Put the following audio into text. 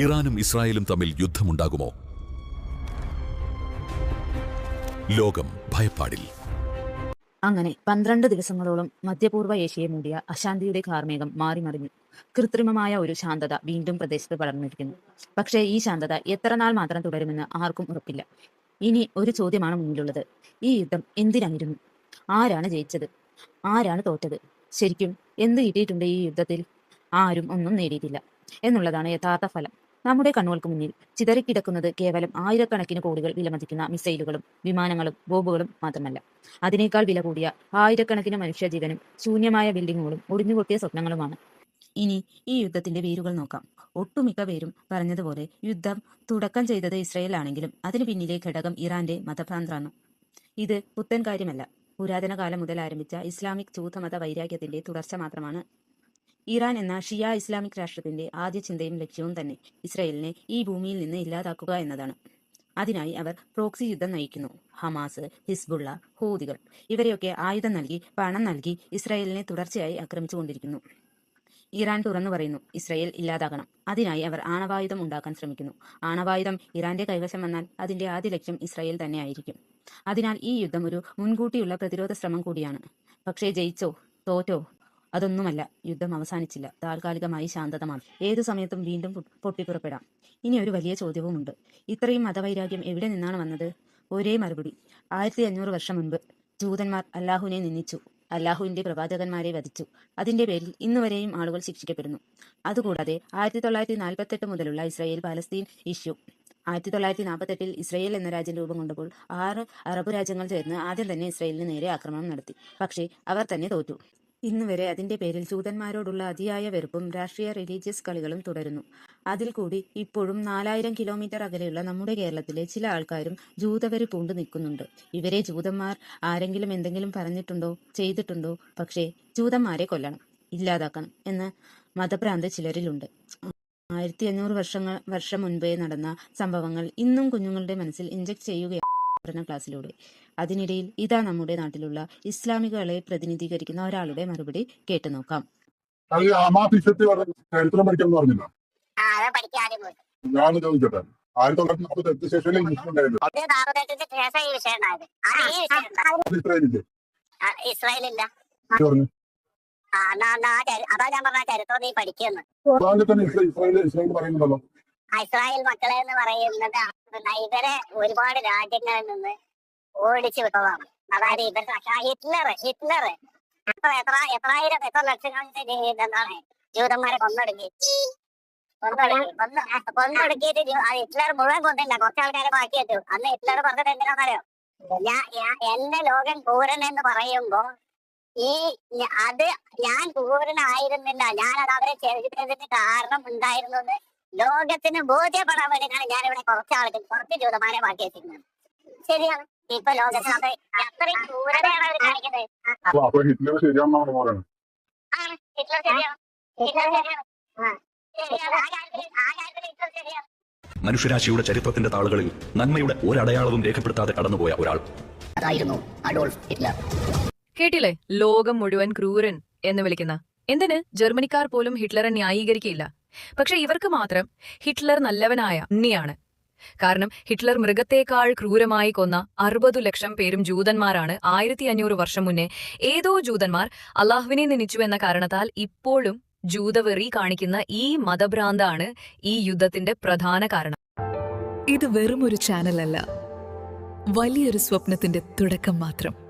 ഇറാനും ഇസ്രായേലും തമ്മിൽ യുദ്ധമുണ്ടാകുമോ? ലോകം ഭയപ്പാടിൽ. അങ്ങനെ പന്ത്രണ്ട് ദിവസങ്ങളോളം മധ്യപൂർവ ഏഷ്യയെ മൂടിയ അശാന്തിയുടെ കാർമേഘം മാറിമറിഞ്ഞു. കൃത്രിമമായ ഒരു ശാന്തത വീണ്ടും പ്രദേശത്ത് പടർന്നിരിക്കുന്നു. പക്ഷേ ഈ ശാന്തത എത്ര നാൾ മാത്രം തുടരുമെന്ന് ആർക്കും ഉറപ്പില്ല. ഇനി ഒരു ചോദ്യമാണ് മുന്നിലുള്ളത്. ഈ യുദ്ധം എന്തിനായിരുന്നു ആരാണ് ജയിച്ചത്? ആരാണ് തോറ്റത്? ശരിക്കും എന്ത് കിട്ടിയിട്ടുണ്ട് ഈ യുദ്ധത്തിൽ? ആരും ഒന്നും നേടിയിട്ടില്ല. എന്നുള്ളതാണ് യഥാർത്ഥ ഫലം. നമ്മുടെ കണ്ണുകൾക്ക് മുന്നിൽ ചിതറിക്കിടക്കുന്നത് കേവലം ആയിരക്കണക്കിന് കോടികൾ വിലമതിക്കുന്ന മിസൈലുകളും വിമാനങ്ങളും ബോംബുകളും മാത്രമല്ല. അതിനേക്കാൾ വില കൂടിയ ആയിരക്കണക്കിന് മനുഷ്യജീവനും ശൂന്യമായ ബിൽഡിങ്ങുകളും ഒടിഞ്ഞുപൊട്ടിയ സ്വപ്നങ്ങളുമാണ്. ഇനി ഈ യുദ്ധത്തിന്റെ വേരുകൾ നോക്കാം. ഒട്ടുമിക്ക പേരും പറഞ്ഞതുപോലെ യുദ്ധം തുടക്കം ചെയ്തത് ഇസ്രയേൽ ആണെങ്കിലും അതിനു പിന്നിലെ ഘടകം ഇറാന്റെ മതഭ്രാന്താണ്. ഇത് പുത്തൻ കാര്യമല്ല. പുരാതന കാലം മുതൽ ആരംഭിച്ച ഇസ്ലാമിക് ചൂതമത വൈരാഗ്യത്തിന്റെ തുടർച്ച മാത്രമാണ്. ഇറാൻ എന്ന ഷിയ ഇസ്ലാമിക് രാഷ്ട്രത്തിന്റെ ആദ്യ ചിന്തയും ലക്ഷ്യവും തന്നെ ഇസ്രയേലിനെ ഈ ഭൂമിയിൽ നിന്ന് ഇല്ലാതാക്കുക എന്നതാണ്. അതിനായി അവർ പ്രോക്സി യുദ്ധം നയിക്കുന്നു. ഹമാസ് ഹിസ്ബുള്ള ഹൂതികൾ ഇവരെയൊക്കെ ആയുധം നൽകി പണം നൽകി ഇസ്രായേലിനെ തുടർച്ചയായി ആക്രമിച്ചുകൊണ്ടിരിക്കുന്നു. ഇറാൻ തുറന്നു പറയുന്നു ഇസ്രയേൽ ഇല്ലാതാകണം. അതിനായി അവർ ആണവായുധം ഉണ്ടാക്കാൻ ശ്രമിക്കുന്നു. ആണവായുധം ഇറാന്റെ കൈവശം വന്നാൽ അതിന്റെ ആദ്യ ലക്ഷ്യം തന്നെ തന്നെയായിരിക്കും അതിനാൽ ഈ യുദ്ധം ഒരു മുൻകൂട്ടിയുള്ള പ്രതിരോധ ശ്രമം കൂടിയാണ്. പക്ഷേ ജയിച്ചോ തോറ്റോ അതൊന്നുമല്ല. യുദ്ധം അവസാനിച്ചില്ല. താൽക്കാലികമായി ശാന്തത മാത്രം ഏതു സമയത്തും വീണ്ടും പൊട്ടിപ്പുറപ്പെടാം. ഇനി ഒരു വലിയ ചോദ്യവുമുണ്ട്. ഇത്രയും മതവൈരാഗ്യം എവിടെ നിന്നാണ് വന്നത്? ഒരേ മറുപടി. ആയിരത്തി അഞ്ഞൂറ് വർഷം മുൻപ് ജൂതന്മാർ അല്ലാഹുവിനെ നിന്ദിച്ചു. അല്ലാഹുവിന്റെ പ്രവാചകന്മാരെ വധിച്ചു. അതിന്റെ പേരിൽ ഇന്നുവരെയും ആളുകൾ ശിക്ഷിക്കപ്പെടുന്നു. അതുകൂടാതെ ആയിരത്തി തൊള്ളായിരത്തി നാൽപ്പത്തെട്ട് മുതലുള്ള ഇസ്രായേൽ പാലസ്തീൻ ഇഷ്യൂ. ആയിരത്തി തൊള്ളായിരത്തി നാൽപ്പത്തെട്ടിൽ ഇസ്രായേൽ എന്ന രാജ്യം രൂപം കൊണ്ടപ്പോൾ ആറ് അറബ് രാജ്യങ്ങൾ ചേർന്ന് ആദ്യം തന്നെ ഇസ്രായേലിന് നേരെ ആക്രമണം നടത്തി. പക്ഷേ അവർ തന്നെ തോറ്റു. ഇന്ന് വരെ അതിന്റെ പേരിൽ ജൂതന്മാരോടുള്ള അതിയായ വെറുപ്പും രാഷ്ട്രീയ റിലീജിയസ് കളികളും തുടരുന്നു. അതിൽ കൂടി ഇപ്പോഴും നാലായിരം കിലോമീറ്റർ അകലെയുള്ള നമ്മുടെ കേരളത്തിലെ ചില ആൾക്കാരും ജൂതവര് പൂണ്ടു നിൽക്കുന്നുണ്ട്. ഇവരെ ജൂതന്മാർ ആരെങ്കിലും എന്തെങ്കിലും പറഞ്ഞിട്ടുണ്ടോ ചെയ്തിട്ടുണ്ടോ? പക്ഷേ ജൂതന്മാരെ കൊല്ലണം ഇല്ലാതാക്കണം എന്ന് മതഭ്രാന്ത് ചിലരിലുണ്ട്. ആയിരത്തി അഞ്ഞൂറ് വർഷങ്ങൾ വർഷം മുൻപേ നടന്ന സംഭവങ്ങൾ ഇന്നും കുഞ്ഞുങ്ങളുടെ മനസ്സിൽ ഇഞ്ചക്ട് ചെയ്യുകയാണ്. പഠന ക്ലാസ്സിലൂടെ. അതിനിടയിൽ ഇതാ നമ്മുടെ നാട്ടിലുള്ള ഇസ്ലാമികളെ പ്രതിനിധീകരിക്കുന്ന ഒരാളുടെ മറുപടി കേട്ടു നോക്കാം. അത് ഹമാസ് ഇഷ്യത്തിൽ ചരിത്രം പഠിക്കണം പറഞ്ഞില്ല. ആ അത് പഠിക്കാൻ ആദ്യം പോയി. ഞാൻ ചോദിച്ചോട്ടെ ആയിരത്തി തൊള്ളായിരത്തി നാൽപ്പത്തി എട്ട് ശേഷം ഇംഗ്ലീഷ് ഉണ്ടായിരുന്നു ഇസ്രായേലില്ല? അതാ ഞാൻ പറഞ്ഞ ചരിത്രം നീ പഠിക്കുന്നു ഇസ്രായേൽ ഇസ്രായേൽ പറയുന്നുണ്ടല്ലോ. ഇസ്രായേൽ മക്കളെ എന്ന് പറയുന്നത് ഇവരെ ഒരുപാട് രാജ്യങ്ങളിൽ നിന്ന് ഓടിച്ചു വിട്ടതാണ്. അതായത് ഇവരുടെ ഹിറ്റ്ലർ ഹിറ്റ്ലർ. എത്ര എത്ര എത്രായിരം എത്ര ലക്ഷങ്ങളുടെ എന്താണ് ജൂതന്മാരെ കൊന്നൊടുക്കി കൊന്നൊടുക്കി കൊന്ന് കൊന്നൊടുക്കിയിട്ട് ഹിറ്റ്ലർ മുഴുവൻ കൊന്നില്ല. കുറച്ച് ആൾക്കാരെ ബാക്കി വെച്ചു അന്ന് ഹിറ്റ്ലർ പറഞ്ഞത് എന്തിനാണെന്നറിയോ? ഞാൻ എന്റെ ലോകം പൂരൻ എന്ന് പറയുമ്പോ ഈ അത് ഞാൻ പൂരനായിരുന്നില്ല. ഞാൻ അത് അവരെ ചെയ്തതിന് കാരണം ഉണ്ടായിരുന്നു ലോകത്തിന് ബോധ്യപ്പെടാൻ വേണ്ടിയിട്ടാണ് ഞാൻ ഇവിടെ കുറച്ച് ആളുകൾ കുറച്ച് ജൂതന്മാരെ മാറ്റി വെച്ചിരിക്കുന്നത് ശരിയാണ്. ഇപ്പൊ ലോകത്തിന് അത് അത്രയും ക്രൂരതയാണ് അവർ കാണിക്കുന്നത്. അപ്പൊ അപ്പൊ ഹിറ്റ്ലർ ശരിയാണെന്നാണ് പറയുന്നത് ആണ് ഹിറ്റ്ലർ ശരിയാണ്. ഹിറ്റ്ലർ ശരിയാണ്. ആ, ശരിയാണ്. ആ കാര്യത്തിൽ ആ കാര്യത്തിൽ ഹിറ്റ്ലർ ശരിയാണ്. മനുഷ്യരാശിയുടെ ചരിത്രത്തിന്റെ താളുകളിൽ നന്മയുടെ ഒരടയാളവും രേഖപ്പെടുത്താതെ കടന്നുപോയ ഒരാൾ. അതായിരുന്നു അഡോൾഫ് ഹിറ്റ്ലർ. കേട്ടില്ലേ? ലോകം മുഴുവൻ ക്രൂരൻ എന്ന് വിളിക്കുന്ന. എന്തിന്? ജർമ്മനിക്കാർ പോലും ഹിറ്റ്ലറെ ന്യായീകരിക്കില്ല പക്ഷെ ഇവർക്ക് മാത്രം ഹിറ്റ്ലർ നല്ലവനായ ഉണ്ണിയാണ്. കാരണം ഹിറ്റ്ലർ മൃഗത്തേക്കാൾ ക്രൂരമായി കൊന്ന അറുപതു ലക്ഷം പേരും ജൂതന്മാരാണ്. ആയിരത്തി അഞ്ഞൂറ് വർഷം മുന്നേ ഏതോ ജൂതന്മാർ അള്ളാഹുവിനെ നിന്നിച്ചു എന്ന കാരണത്താൽ ഇപ്പോഴും ജൂതവെറി കാണിക്കുന്ന ഈ മതഭ്രാന്താണ് ഈ യുദ്ധത്തിന്റെ പ്രധാന കാരണം. ഇത് വെറുമൊരു ചാനലല്ല. വലിയൊരു സ്വപ്നത്തിന്റെ തുടക്കം മാത്രം.